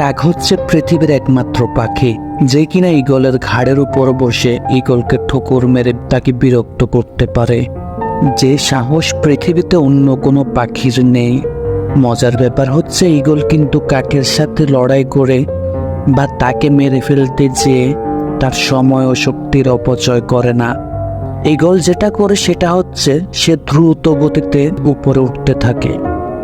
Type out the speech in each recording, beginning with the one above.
কাক হচ্ছে পৃথিবীর একমাত্র পাখি, যে কিনা ইগলের ঘাড়ের উপর বসে ইগলকে ঠোকর মেরে তাকে বিরক্ত করতে পারে। যে সাহস পৃথিবীতে অন্য কোনো পাখির নেই। মজার ব্যাপার হচ্ছে ইগল কিন্তু কাকের সাথে লড়াই করে বা তাকে মেরে ফেলতে যেয়ে তার সময় ও শক্তির অপচয় করে না। ইগল যেটা করে সেটা হচ্ছে সে দ্রুত গতিতে উপরে উঠতে থাকে।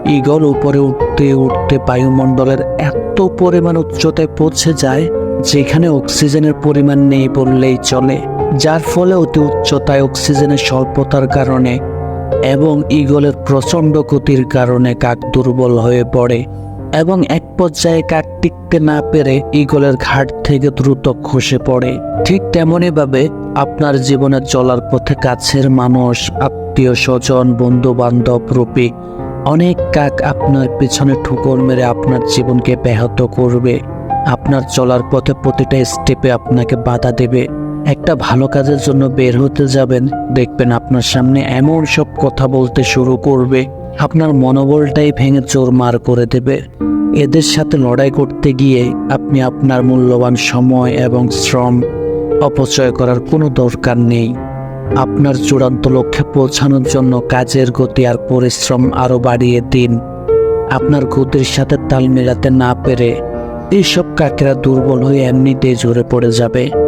ইগল উপরে উঠতে উঠতে উঠতে বায়ুমণ্ডলের এত পরিমাণ উচ্চতায় পৌঁছে যায়, যেখানে অক্সিজেনের পরিমাণ নেই বললেই চলে, যার ফলে অতি উচ্চতায় অক্সিজেনের স্বল্পতার কারণে এবং ইগলের প্রচণ্ড ক্ষতির কারণে কাক দুর্বল হয়ে পড়ে এবং এক পর্যায়ে কাক টিকতে না পেরে ইগলের ঘাট থেকে দ্রুত খসে পড়ে। ঠিক তেমনইভাবে আপনার জীবনে চলার পথে কাছের মানুষ, আত্মীয় স্বজন বন্ধু বান্ধব রূপী অনেক কাক আপনার পেছনে ঠুকর মেরে আপনার জীবনকে ব্যাহত করবে। আপনার চলার পথে প্রতিটা স্টেপে আপনাকে বাধা দেবে। একটা ভালো কাজের জন্য বের হতে যাবেন। দেখবেন আপনার সামনে এমন সব কথা বলতে শুরু করবে। আপনার মনোবলটাই ভেঙে চোরমার করে দেবে। এদের সাথে লড়াই করতে গিয়ে আপনি আপনার মূল্যবান সময় এবং শ্রম অপচয় করার কোনো দরকার নেই। আপনার চূড়ান্ত লক্ষ্যে পৌঁছানোর জন্য কাজের গতি আর পরিশ্রম আরও বাড়িয়ে দিন। আপনার গতির সাথে তাল মেলাতে না পেরে এইসব কাকেরা দুর্বল হয়ে এমনিতেই ঝরে পড়ে যাবে।